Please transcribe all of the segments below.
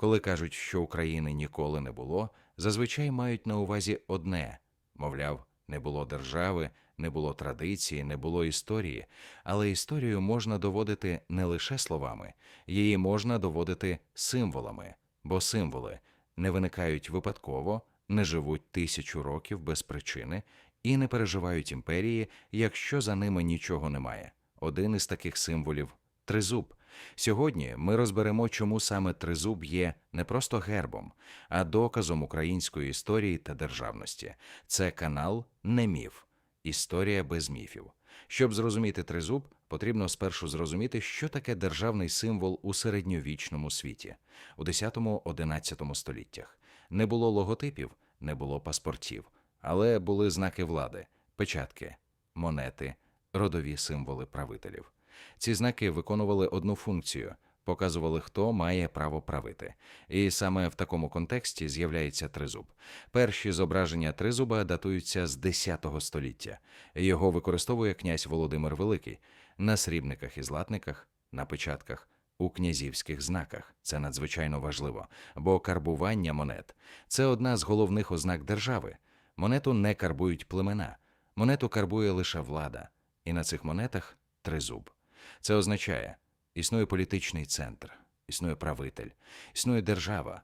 Коли кажуть, що України ніколи не було, зазвичай мають на увазі одне мовляв, не було держави, не було традиції, не було історії, але історію можна доводити не лише словами, її можна доводити символами, бо символи не виникають випадково, не живуть тисячу років без причини і не переживають імперії, якщо за ними нічого немає. Один із таких символів тризуб. Сьогодні ми розберемо, чому саме тризуб є не просто гербом, а доказом української історії та державності. Це канал не міф, історія без міфів. Щоб зрозуміти тризуб, потрібно спершу зрозуміти, що таке державний символ у середньовічному світі у 10-11 століттях. Не було логотипів, не було паспортів, але були знаки влади, печатки, монети, родові символи правителів. Ці знаки виконували одну функцію показували, хто має право правити. І саме в такому контексті з'являється тризуб. Перші зображення тризуба датуються з X століття. Його використовує князь Володимир Великий на срібниках і златниках, на печатках. У князівських знаках це надзвичайно важливо, бо карбування монет це одна з головних ознак держави. Монету не карбують племена, монету карбує лише влада, і на цих монетах тризуб. Це означає, існує політичний центр, існує правитель, існує держава.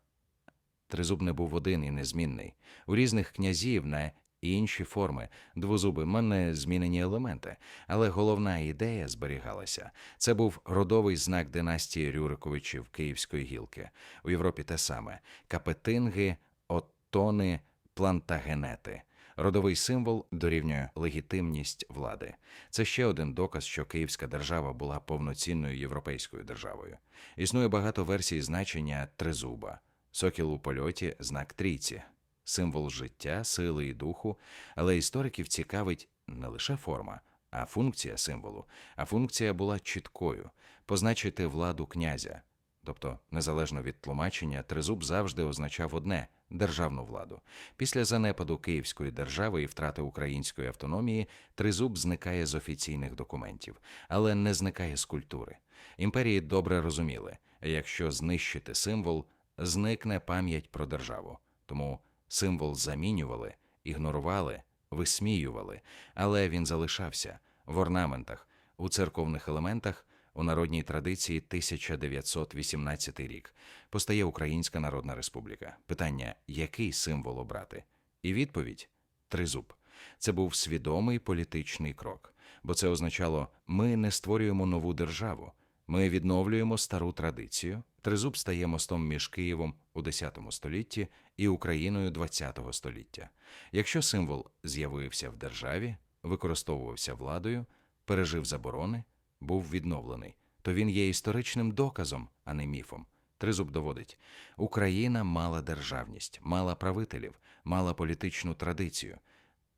Тризуб не був один і незмінний. У різних князів на інші форми двозуби мене змінені елементи, але головна ідея зберігалася. Це був родовий знак династії Рюриковичів Київської гілки. У Європі те саме: капетинги, оттони, плантагенети. Родовий символ дорівнює легітимність влади. Це ще один доказ, що Київська держава була повноцінною європейською державою. Існує багато версій значення тризуба, сокіл у польоті, знак трійці, символ життя, сили і духу. Але істориків цікавить не лише форма, а функція символу. А функція була чіткою позначити владу князя. Тобто, незалежно від тлумачення, тризуб завжди означав одне державну владу. Після занепаду Київської держави і втрати української автономії тризуб зникає з офіційних документів, але не зникає з культури. Імперії добре розуміли, якщо знищити символ, зникне пам'ять про державу. Тому символ замінювали, ігнорували, висміювали, але він залишався в орнаментах, у церковних елементах. У народній традиції 1918 рік постає Українська Народна Республіка. Питання, який символ обрати? І відповідь тризуб. Це був свідомий політичний крок, бо це означало, ми не створюємо нову державу, ми відновлюємо стару традицію. Тризуб стає мостом між Києвом у X столітті і Україною ХХ століття. Якщо символ з'явився в державі, використовувався владою, пережив заборони був відновлений, то він є історичним доказом, а не міфом. Тризуб доводить, Україна мала державність, мала правителів, мала політичну традицію.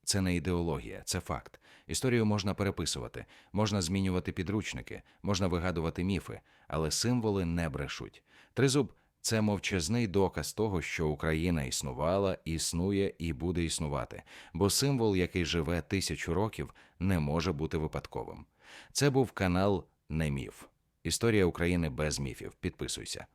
Це не ідеологія, це факт. Історію можна переписувати, можна змінювати підручники, можна вигадувати міфи, але символи не брешуть. Тризуб це мовчазний доказ того, що Україна існувала, існує і буде існувати, бо символ, який живе тисячу років, не може бути випадковим. Це був канал Не міф. Історія України без міфів. Підписуйся.